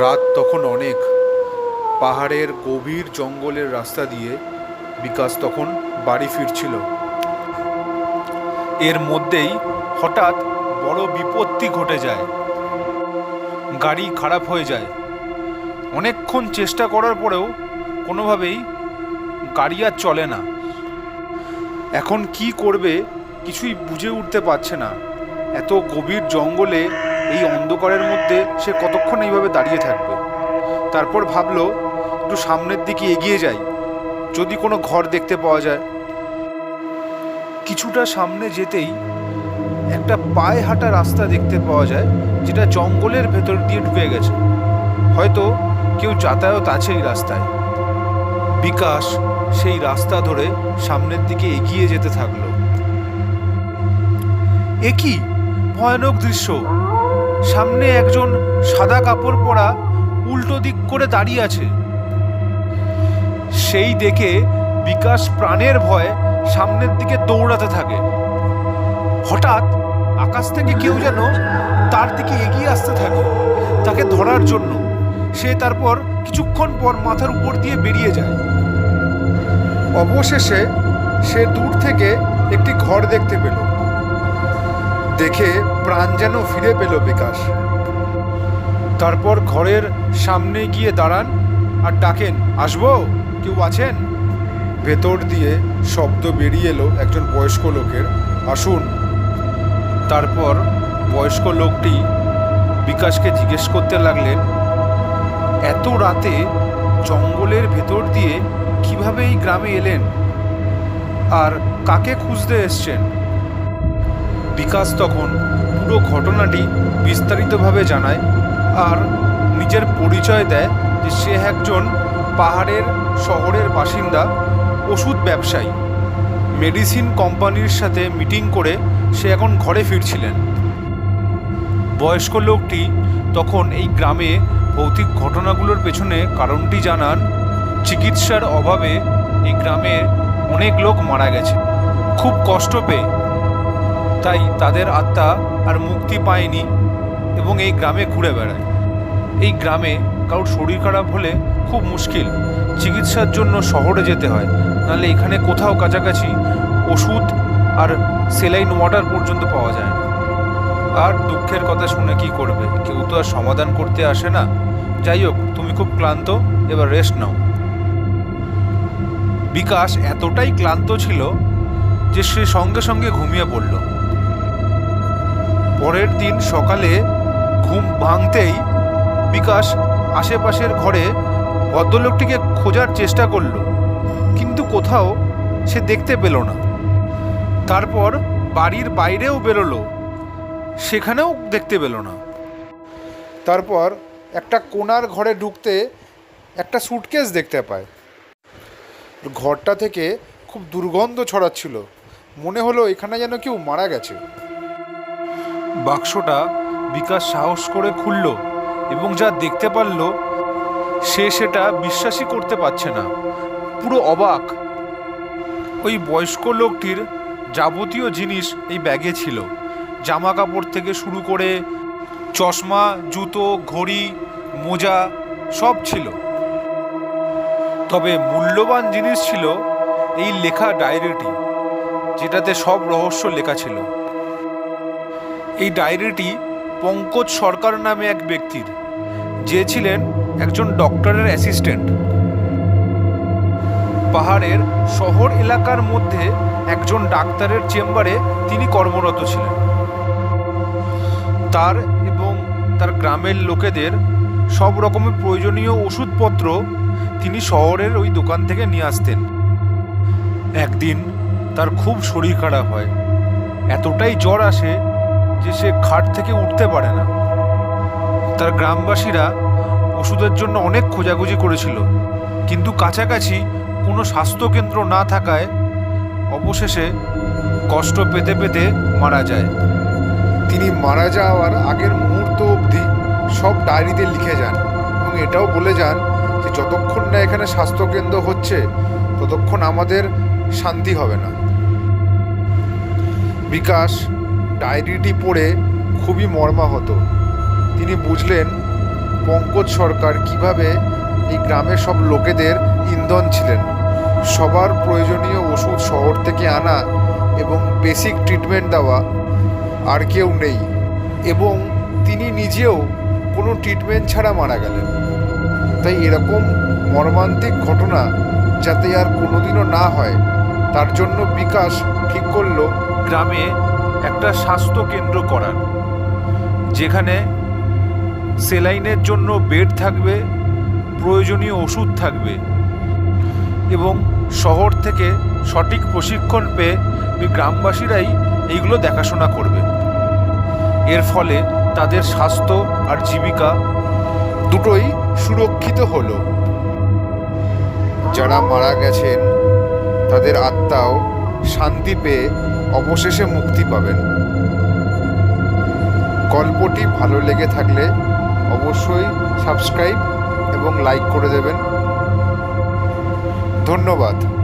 রাত তখন অনেক। পাহাড়ের গভীর জঙ্গলের রাস্তা দিয়ে বিকাশ তখন বাড়ি ফিরছিল। এর মধ্যেই হঠাৎ বড় বিপত্তি ঘটে যায়। গাড়ি খারাপ হয়ে যায়। অনেকক্ষণ চেষ্টা করার পরেও কোনোভাবেই গাড়ি আর চলে না। এখন কি করবে কিছুই বুঝে উঠতে পারছে না। এত গভীর জঙ্গলে এই অন্ধকারের মধ্যে সে কতক্ষণ এইভাবে দাঁড়িয়ে থাকবে? তারপর ভাবলো, একটু সামনের দিকে এগিয়ে যাই, যদি কোনো ঘর দেখতে পাওয়া যায়। কিছুটা সামনে যেতেই একটা পায়ে হাঁটা রাস্তা দেখতে পাওয়া যায়, যেটা জঙ্গলের ভেতর দিয়ে ঢুকে গেছে। হয়তো কেউ যাতায়াত আছে এই রাস্তায়। বিকাশ সেই রাস্তা ধরে সামনের দিকে এগিয়ে যেতে থাকল। এ কি ভয়ানক দৃশ্য! সামনে একজন সাদা কাপড় পরা উল্টো দিক করে দাঁড়িয়ে আছে। সেই দেখে বিকাশ প্রাণের ভয়ে সামনের দিকে দৌড়াতে থাকে। হঠাৎ আকাশ থেকে কেউ যেন তার দিকে এগিয়ে আসতে থাকে, তাকে ধরার জন্য। সে তারপর কিছুক্ষণ পর মাথার উপর দিয়ে বেরিয়ে যায়। অবশেষে সে দূর থেকে একটি ঘর দেখতে পেল। দেখে প্রাণ যেন ফিরে পেল বিকাশ। তারপর ঘরের সামনে গিয়ে দাঁড়ান আর ডাকেন, আসব? কেউ আছেন? ভেতর দিয়ে শব্দ বেরিয়ে এলো একজন বয়স্ক লোকের, আসুন। তারপর বয়স্ক লোকটি বিকাশকে জিজ্ঞেস করতে লাগলেন, এত রাতে জঙ্গলের ভেতর দিয়ে কীভাবে এই গ্রামে এলেন? আর কাকে খুঁজতে এসছেন? বিকাশ তখন পুরো ঘটনাটি বিস্তারিতভাবে জানায় আর নিজের পরিচয় দেয় যে সে একজন পাহাড়ের শহরের বাসিন্দা, ওষুধ ব্যবসায়ী। মেডিসিন কোম্পানির সাথে মিটিং করে সে এখন ঘরে ফিরছিলেন। বয়স্ক লোকটি তখন এই গ্রামে ভৌতিক ঘটনাগুলোর পেছনে কারণটি জানান, চিকিৎসার অভাবে এই গ্রামে অনেক লোক মারা গেছে। খুব কষ্ট পেয়ে তাই তাদের আত্মা আর মুক্তি পায়নি এবং এই গ্রামে ঘুরে বেড়ায়। এই গ্রামে কারোর শরীর খারাপ হলে খুব মুশকিল। চিকিৎসার জন্য শহরে যেতে হয়, নাহলে এখানে কোথাও কাছাকাছি ওষুধ আর সেলাইন ওয়াটার পর্যন্ত পাওয়া যায় না। আর দুঃখের কথা শুনে কি করবে? কেউ তো আর সমাধান করতে আসে না। যাই হোক, তুমি খুব ক্লান্ত, এবার রেস্ট নাও। বিকাশ এতটাই ক্লান্ত ছিল যে সে সঙ্গে সঙ্গে ঘুমিয়ে পড়ল। পরের দিন সকালে ঘুম ভাঙতেই বিকাশ আশেপাশের ঘরে ভদ্রলোকটিকে খোঁজার চেষ্টা করল, কিন্তু কোথাও সে দেখতে পেল না। তারপর বাড়ির বাইরেও বেরোলো, সেখানেও দেখতে পেল না। তারপর একটা কোনার ঘরে ঢুকতে একটা সুটকেস দেখতে পায়। ঘরটা থেকে খুব দুর্গন্ধ ছড়াচ্ছিল। মনে হলো এখানে যেন কেউ মারা গেছে। বাক্সটা বিকাশ সাহস করে খুলল এবং যা দেখতে পারল, সে সেটা বিশ্বাসই করতে পারছে না। পুরো অবাক। ওই বয়স্ক লোকটির যাবতীয় জিনিস এই ব্যাগে ছিল। জামা কাপড় থেকে শুরু করে চশমা, জুতো, ঘড়ি, মোজা, সব ছিল। তবে মূল্যবান জিনিস ছিল এই লেখা ডায়েরিটি, যেটাতে সব রহস্য লেখা ছিল। এই ডায়েরিটি পঙ্কজ সরকার নামে এক ব্যক্তির। যে ছিলেন একজন ডক্টরের অ্যাসিস্ট্যান্ট। পাহাড়ের শহর এলাকার মধ্যে একজন ডাক্তারের চেম্বারে তিনি কর্মরত ছিলেন। তার এবং তার গ্রামের লোকেদের সব রকমের প্রয়োজনীয় ওষুধপত্র তিনি শহরের ওই দোকান থেকে নিয়ে আসতেন। একদিন তার খুব শরীর খারাপ হয়। এতটাই জ্বর আসে যে সে খাট থেকে উঠতে পারে না। তার গ্রামবাসীরা ওষুধের জন্য অনেক খোঁজাখুঁজি করেছিল। কিন্তু কাছাকাছি কোনো স্বাস্থ্যকেন্দ্র না থাকায় অবশেষে কষ্ট পেতে পেতে মারা যায়। তিনি মারা যাওয়ার আগের মুহূর্ত অবধি সব ডায়েরিতে লিখে যান এবং এটাও বলে যান যে যতক্ষণ না এখানে স্বাস্থ্যকেন্দ্র হচ্ছে, ততক্ষণ আমাদের শান্তি হবে না। বিকাশ ডায়েরিটি পড়ে খুবই মর্মাহত। তিনি বুঝলেন, পঙ্কজ সরকার কীভাবে এই গ্রামের সব লোকেদের ইন্ধন ছিলেন। সবার প্রয়োজনীয় ওষুধ শহর থেকে আনা এবং বেসিক ট্রিটমেন্ট দেওয়া আর কেউ নেই এবং তিনি নিজেও কোনো ট্রিটমেন্ট ছাড়া মারা গেলেন। তাই এরকম মর্মান্তিক ঘটনা যাতে আর কোনোদিনও না হয়, তার জন্য বিকাশ ঠিক করল গ্রামে একটা স্বাস্থ্য কেন্দ্র করার, যেখানে সেলাইনের জন্য বেড থাকবে, প্রয়োজনীয় ওষুধ থাকবে এবং শহর থেকে সঠিক প্রশিক্ষণ পেয়ে গ্রামবাসীরাই এইগুলো দেখাশোনা করবে। এর ফলে তাদের স্বাস্থ্য আর জীবিকা দুটোই সুরক্ষিত হলো। যারা মারা গেছেন, তাদের আত্মাও শান্তি পেয়ে অবশেষে মুক্তি পাবেন। গল্পটি ভালো লেগে থাকলে অবশ্যই সাবস্ক্রাইব এবং লাইক করে দেবেন। ধন্যবাদ।